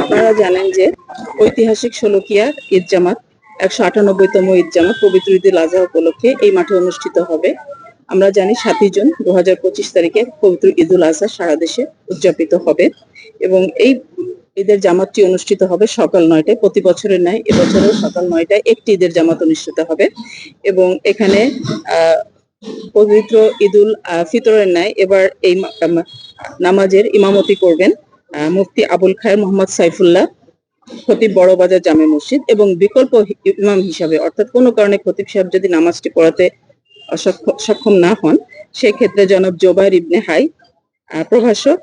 আপনারা জানেন যে ঐতিহাসিক ষোলকিয়া ঈদ জামাত, একশো আটানব্বইতম ঈদ জামাত পবিত্র ঈদুল আজহা উপলক্ষে এই মাঠে অনুষ্ঠিত হবে। আমরা জানি সাতই জুন দু হাজার পঁচিশ তারিখে পবিত্র ঈদুল আজহা সারা দেশে উদযাপিত হবে এবং এই ঈদের জামাতটি অনুষ্ঠিত হবে সকাল নয়টায়। প্রতি বছরের ন্যায় এবছরও সকাল নয়টায় একটি ঈদের জামাত অনুষ্ঠিত হবে এবং এখানে পবিত্র ঈদুল ফিতরের ন্যায় এবার এই নামাজের ইমামতি করবেন। মুফতি আবুল খায়ের মোহাম্মদ সাইফুল্লাহ খতিব বড় বাজার জামে মসজিদ এবং বিকল্প ইমাম হিসাবে, অর্থাৎ কোনো কারণে খতিব সাহেব যদি নামাজটি পড়াতে সক্ষম না হন, সেক্ষেত্রে জনাব জোবাইর ইবনে হাই প্রভাষক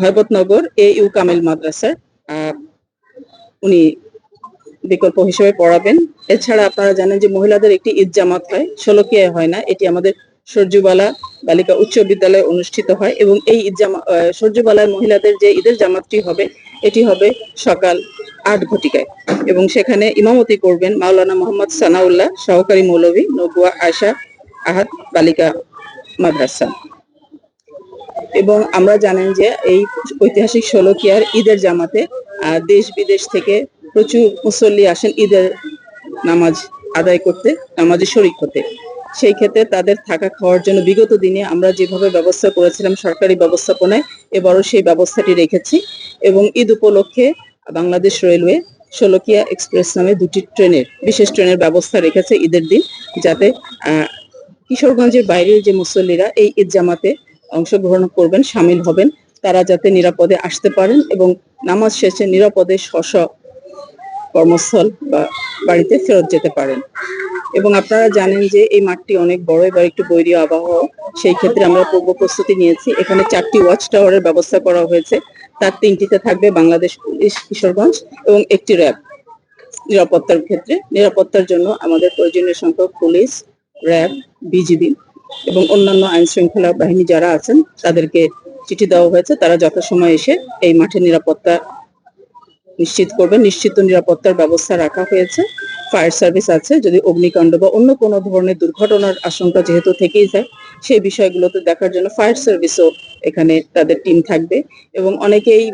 হয়বতনগর এ ইউ কামিল মাদ্রাসার উনি বিকল্প হিসেবে পড়াবেন। এছাড়া আপনারা জানেন যে মহিলাদের একটি ঈদ জামাত হয় ষোলকিয়ায় হয় না, এটি আমাদের সূর্যবালা বালিকা উচ্চ বিদ্যালয়ে অনুষ্ঠিত হয় এবং এই ঈদ জামা সূর্যবালায় মহিলাদের যে ঈদের জামাতটি হবে, এটি হবে সকাল আট ঘটিকায়। এবং সেখানে ইমামতি করবেন মাওলানা মোহাম্মদ সানাউল্লাহ, সহকারী মৌলভী নবুয়া আয়সা আহাদ, বালিকা মাদ্রাসা। এবং আমরা জানেন যে এই ঐতিহাসিক ষোলকিয়ার ঈদের জামাতে দেশ বিদেশ থেকে প্রচুর মুসল্লি আসেন ঈদের নামাজ আদায় করতে, নামাজে শরিক হতে। সেই ক্ষেত্রে তাদের থাকা খাওয়ার জন্য বিগত দিনে আমরা যেভাবে ব্যবস্থা করেছিলাম সরকারি ব্যবস্থাপনায়, এবারও সেই ব্যবস্থাটি রেখেছি এবং ঈদ উপলক্ষে বাংলাদেশ রেলওয়ে ষোলকিয়া এক্সপ্রেস নামে দুটি ট্রেনের, বিশেষ ট্রেনের ব্যবস্থা রেখেছে ঈদের দিন যাতে কিশোরগঞ্জের বাইরের যে মুসল্লিরা এই ঈদ জামাতে অংশগ্রহণ করবেন, সামিল হবেন, তারা যাতে নিরাপদে আসতে পারেন এবং নামাজ শেষে নিরাপদে স্ব কর্মস্থল বা বাড়িতে ফেরত যেতে পারেন। এবং আপনারা জানেন যে এই মাঠটি অনেক বড়, এবার একটু বৈরী আবহাওয়া, সেই ক্ষেত্রে আমরা পূর্ব প্রস্তুতি নিয়েছি। এখানে চারটি ওয়াচ টাওয়ারের ব্যবস্থা করা হয়েছে। তার তিনটিতে থাকবে বাংলাদেশ পুলিশ কিশোরগঞ্জ এবং একটি র্যাব। নিরাপত্তার ক্ষেত্রে, নিরাপত্তার জন্য আমাদের প্রয়োজনীয় সংখ্যক পুলিশ, র্যাব, বিজিবি এবং অন্যান্য আইন শৃঙ্খলা বাহিনী যারা আছেন, তাদেরকে চিঠি দেওয়া হয়েছে। তারা যথাসময়ে এসে এই মাঠের নিরাপত্তা নিশ্চিত করবে নিশ্চিত নিরাপত্তার ব্যবস্থা রাখা হয়েছে। ফায়ার সার্ভিস আছে, যদি অগ্নিকাণ্ড বা অন্য কোনো ধরনের দুর্ঘটনার আশঙ্কা যেহেতু থেকেই যায়, সেই বিষয়গুলোতে দেখার জন্য ফায়ার সার্ভিসও এখানে তাদের টিম থাকবে। এবং অনেকেই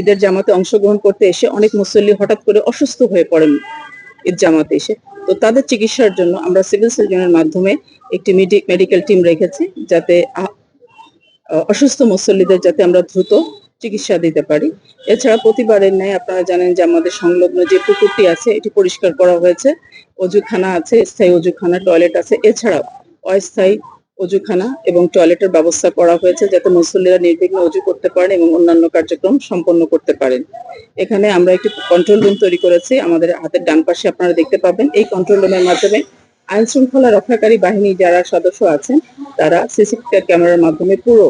ঈদের জামাতে অংশগ্রহণ করতে এসে অনেক মুসল্লি হঠাৎ করে অসুস্থ হয়ে পড়েন ঈদ জামাতে এসে। তো তাদের চিকিৎসার জন্য আমরা সিভিল সার্জনের মাধ্যমে একটি মেডিকেল টিম রেখেছি, যাতে অসুস্থ মুসল্লিদের যাতে আমরা দ্রুত চিকিৎসা দিতে পারি। এছাড়া প্রতিবারের ন্যায় আপনারা জানেন যে আমাদের সংলগ্ন যে পুকুরটি আছে, এটি পরিষ্কার করা হয়েছে। অজুখানা আছে, স্থায়ী অজুখানা টয়লেট আছে। এছাড়াও অস্থায়ী অজুখানা এবং টয়লেটের ব্যবস্থা করা হয়েছে যাতে মুসল্লিরা নির্বিঘ্নে অজু করতে পারেন এবং অন্যান্য কার্যক্রম সম্পন্ন করতে পারেন। এখানে আমরা একটি কন্ট্রোল রুম তৈরি করেছি। আমাদের হাতের ডান পাশে আপনারা দেখতে পাবেন। এই কন্ট্রোল রুমের মাধ্যমে আইন শৃঙ্খলা রক্ষাকারী বাহিনী যারা সদস্য আছেন, তারা সিসিটিভি ক্যামেরার মাধ্যমে পুরো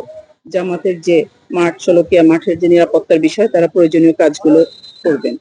জামাতের যে মাঠ ষোলকিয়া মাঠের যে নিরাপত্তার বিষয় তারা প্রয়োজনীয় কাজগুলো করবেন।